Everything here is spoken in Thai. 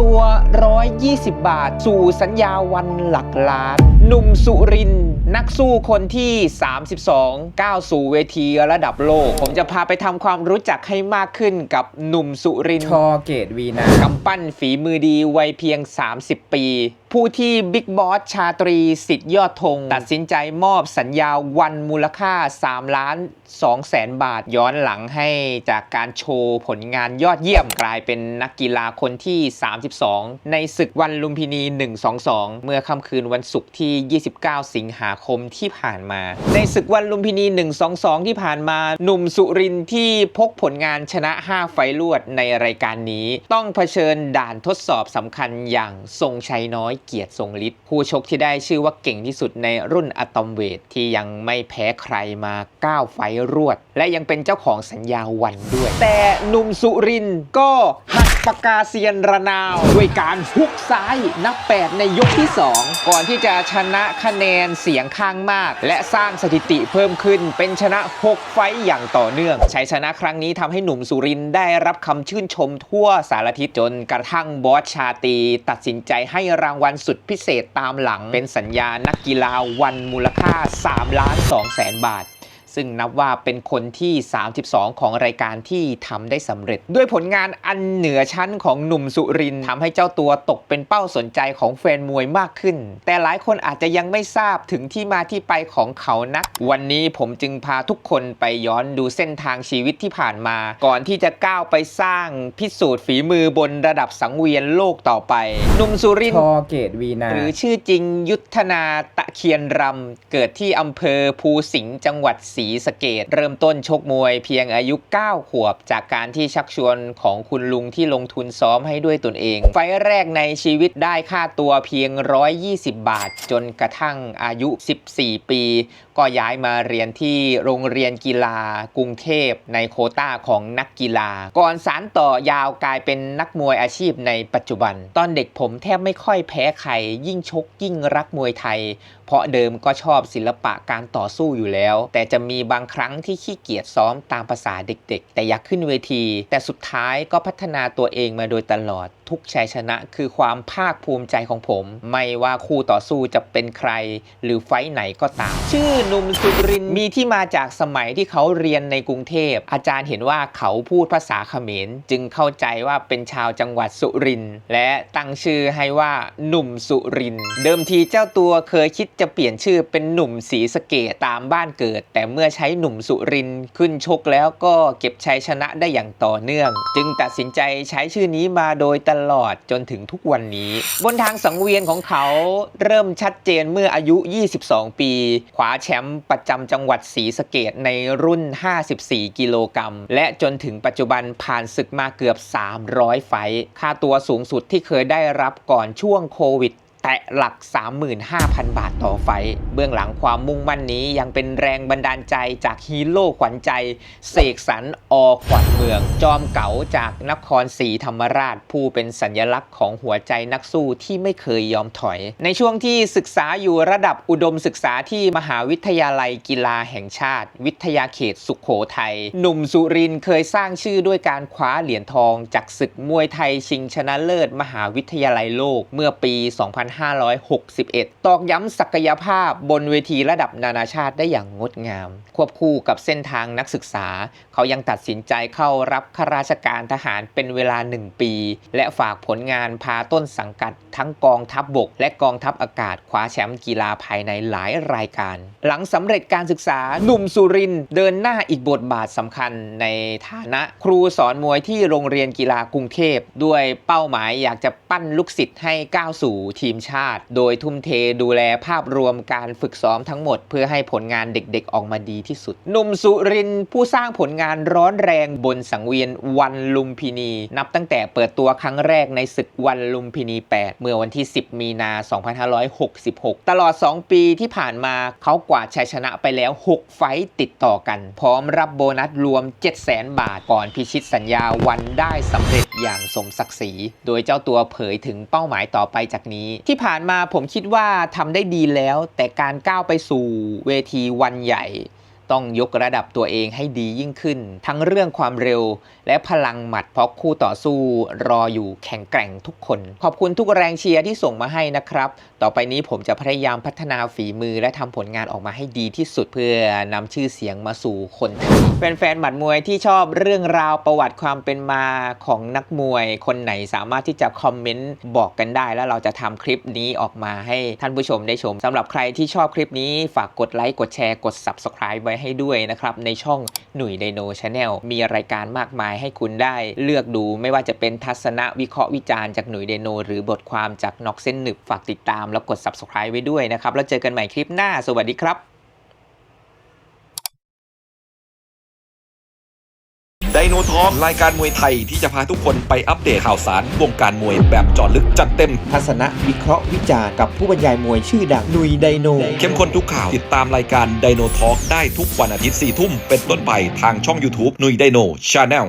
ตัว 120 บาท สู่สัญญาวันหลักล้าน หนุ่มสุรินทร์นักสู้คนที่ 32 ก้าวสู่เวทีระดับโลก ผมจะพาไปทำความรู้จักให้มากขึ้นกับหนุ่มสุรินทร์ชอเกตวีนากำปั้นฝีมือดีวัยเพียง 30 ปี ผู้ที่บิ๊กบอสชาตรีสิทธิ์ยอดธงตัดสินใจมอบสัญญาวันมูลค่า 3 ล้าน2แสนบาทย้อนหลังให้จากการโชว์ผลงานยอดเยี่ยมกลายเป็นนักกีฬาคนที่ 32 ในศึกวันลุมพินี 122 เมื่อค่ำคืนวันศุกร์ที่ 29 สิงหาคมที่ผ่านมา ในศึกวันลุมพินี 122 ที่ผ่านมาหนุ่มสุรินที่พกผลงานชนะ 5 ไฟลวดในรายการนี้ ต้องเผชิญด่านทดสอบสำคัญอย่างทรงชัยน้อยเกียรติทรงฤทธิ์ผู้ชกที่ได้ชื่อว่าเก่งที่สุดในรุ่นอะตอมเวทที่ยังไม่แพ้ใครมา 9 ไฟรวด และยังเป็นเจ้าของสัญญาวันด้วย แต่หนุ่มสุรินก็หั ปากกาเซียนระนาวด้วยการฮุกซ้ายนับ 8 ในยกที่ 2 ก่อนที่จะชนะคะแนนเสียงข้างมาก และสร้างสถิติเพิ่มขึ้น เป็นชนะ 6 ไฟอย่างต่อเนื่องชัยชนะครั้งนี้ทำให้หนุ่มสุรินได้รับคำชื่นชมทั่วสารทิศจนกระทั่งบอสชาตี ตัดสินใจให้รางวัลสุดพิเศษตามหลัง เป็นสัญญานักกีฬาวันมูลค่า 3 ล้าน2แสนบาท ซึ่งนับว่าเป็นคนที่ 32 ของรายการที่ทำได้สำเร็จ ด้วยผลงานอันเหนือชั้นของหนุ่มสุรินทร์ทำให้เจ้าตัวตกเป็นเป้าสนใจของแฟนมวยมากขึ้น แต่หลายคนอาจจะยังไม่ทราบถึงที่มาที่ไปของเขานักวันนี้ผมจึงพาทุกคนไปย้อนดูเส้นทางชีวิตที่ผ่านมา ก่อนที่จะก้าวไปสร้างพิสูจน์ฝีมือบนระดับสังเวียนโลกต่อไปหนุ่มสุรินทชร์อเกตวีนาหรือชื่อจริงยุทธนาตะเคียนรำเกิดที่อำเภอภูสิงห์จังหวัดศรีสเกดเริ่มต้นชกมวยเพียงอายุ 9 ขวบ จากการที่ชักชวนของคุณลุงที่ลงทุนซ้อมให้ด้วยตนเอง ไฟแรกในชีวิตได้ค่าตัวเพียง 120 บาท จนกระทั่งอายุ 14 ปี ก็ย้ายมาเรียนที่โรงเรียนกีฬากรุงเทพในโคต้าของนักกีฬา ก่อนสารต่อยาวกลายเป็นนักมวยอาชีพในปัจจุบัน ตอนเด็กผมแทบไม่ค่อยแพ้ใครยิ่งชกยิ่งรักมวยไทยเพราะเดิมก็ชอบศิลปะการต่อสู้อยู่แล้ว แต่จะมีบางครั้งที่ขี้เกียจซ้อมตามภาษาเด็กๆ แต่อยากขึ้นเวที แต่สุดท้ายก็พัฒนาตัวเองมาโดยตลอด ทุกชัยชนะคือความภาคภูมิใจของผม ไม่ว่าคู่ต่อสู้จะเป็นใคร หรือไฟไหนก็ตาม ชื่อหนุ่มสุรินมีที่มาจากสมัยที่เขาเรียนในกรุงเทพ อาจารย์เห็นว่าเขาพูดภาษาเขมร จึงเข้าใจว่าเป็นชาวจังหวัดสุรินและตั้งชื่อให้ว่าหนุ่มสุรินเดิมทีเจ้าตัวเคยคิดจะเปลี่ยนชื่อเป็นหนุ่มศรีสเกดตามบ้านเกิด แต่เมื่อใช้หนุ่มสุรินขึ้นชกแล้วก็เก็บชัยชนะได้อย่างต่อเนื่อง จึงตัดสินใจใช้ชื่อนี้มาโดยตลอดจนถึงทุกวันนี้ บนทางสังเวียนของเขาเริ่มชัดเจนเมื่ออายุ 22 ปีขวาแชมป์ประจำจังหวัดศรีสะเกดในรุ่น 54 กิโลกรัม และจนถึงปัจจุบันผ่านศึกมาเกือบ 300 ไฟท์ค่าตัวสูงสุดที่เคยได้รับก่อนช่วงโควิด แตะหลัก 35,000 บาทต่อไฟ เบื้องหลังความมุ่งมั่นนี้ยังเป็นแรงบันดาลใจจากฮีโร่ขวัญใจ เสกสรรอขวัญเมือง จอมเก๋าจากนครศรีธรรมราช ผู้เป็นสัญลักษณ์ของหัวใจนักสู้ที่ไม่เคยยอมถอย ในช่วงที่ศึกษาอยู่ระดับอุดมศึกษาที่มหาวิทยาลัยกีฬาแห่งชาติ วิทยาเขตสุขโขทัยหนุ่มสุรินเคยสร้างชื่อด้วยการคว้าเหรียญทอง จากศึกมวยไทยชิงชนะเลิศ มหาวิทยาลัยโลกเมื่อปี2561 ตอกย้ำศักยภาพบนเวทีระดับนานาชาติได้อย่างงดงาม ควบคู่กับเส้นทางนักศึกษา เขายังตัดสินใจเข้ารับข้าราชการทหารเป็นเวลา 1 ปี และฝากผลงานพาต้นสังกัด ทั้งกองทัพบบก และกองทัพอากาศคว้าแชมป์กีฬาภายในหลายรายการ หลังสำเร็จการศึกษาหนุ่มสุรินเดินหน้าอีกบทบาทสำคัญในฐานะครูสอนมวยที่โรงเรียนกีฬากรุงเทพ ด้วยเป้าหมายอยากจะปั้นลูกศิษย์ให้ก้าวสู่ทีมชาติ โดยทุ่มเทดูแลภาพรวมการฝึกซ้อมทั้งหมด เพื่อให้ผลงานเด็กๆออกมาดีที่สุดหนุ่มสุรินผู้สร้างผลงานร้อนแรงบนสังเวียนวันลุมพินี นับตั้งแต่เปิดตัวครั้งแรกในศึกวันลุมพินี 8 เมื่อวันที่ 10 มีนา 2566 ตลอด 2 ปีที่ผ่านมาเขากวาดชัยชนะไปแล้ว 6 ไฟต์ติดต่อกัน พร้อมรับโบนัสรวม 700,000 บาท ก่อนพิชิตสัญญาวันได้สำเร็จอย่างสมศักดิ์ศรี โดยเจ้าตัวเผยถึงเป้าหมายต่อไปจากนี้ที่ที่ผ่านมาผมคิดว่าทำได้ดีแล้ว แต่การก้าวไปสู่เวทีวันใหญ่ ต้องยกระดับตัวเองให้ดียิ่งขึ้น ทั้งเรื่องความเร็วและพลังหมัดเพราะคู่ต่อสู้รออยู่แข็งแกร่งทุกคน ขอบคุณทุกแรงเชียร์ที่ส่งมาให้นะครับ ต่อไปนี้ผมจะพยายามพัฒนาฝีมือและทำผลงานออกมาให้ดีที่สุดเพื่อนำชื่อเสียงมาสู่คนแฟนๆหมัดมวยที่ชอบเรื่องราวประวัติความเป็นมาของนักมวย คนไหนสามารถที่จะคอมเมนต์บอกกันได้ แล้วเราจะทำคลิปนี้ออกมาให้ท่านผู้ชมได้ชมสำหรับใครที่ชอบคลิปนี้ฝากกดไลค์กดแชร์กด Subscribe ไว้ให้ด้วยนะครับในช่องหนุ่ยไดโนชาแนลมีรายการมากมายให้คุณได้เลือกดูไม่ว่าจะเป็นทัศนะวิเคราะห์วิจารณ์จากหนุ่ยไดโนหรือบทความจากน็อกเส้นหนึบฝากติดตามแล้วกด Subscribe ไว้ด้วยนะครับแล้วเจอกันใหม่คลิปหน้าสวัสดีครับ ได โนทอ l รายการมวยไทยที่จะพาทุกคนไปอัปเดตข่าวสารวงการมวยแบบเจอดลึกจัดเต็ม ทัศนะวิเคราะห์วิจารณ์กับผู้บรรยายมวยชื่อดังนุยไดโน เข้มข้นทุกข่าวติดตามรายการไดโนทอ l ได้ทุกวันอาทิตย์4ทุ่มเป็นต้นไปทางช่อง YouTube นุยไดโนชาแนล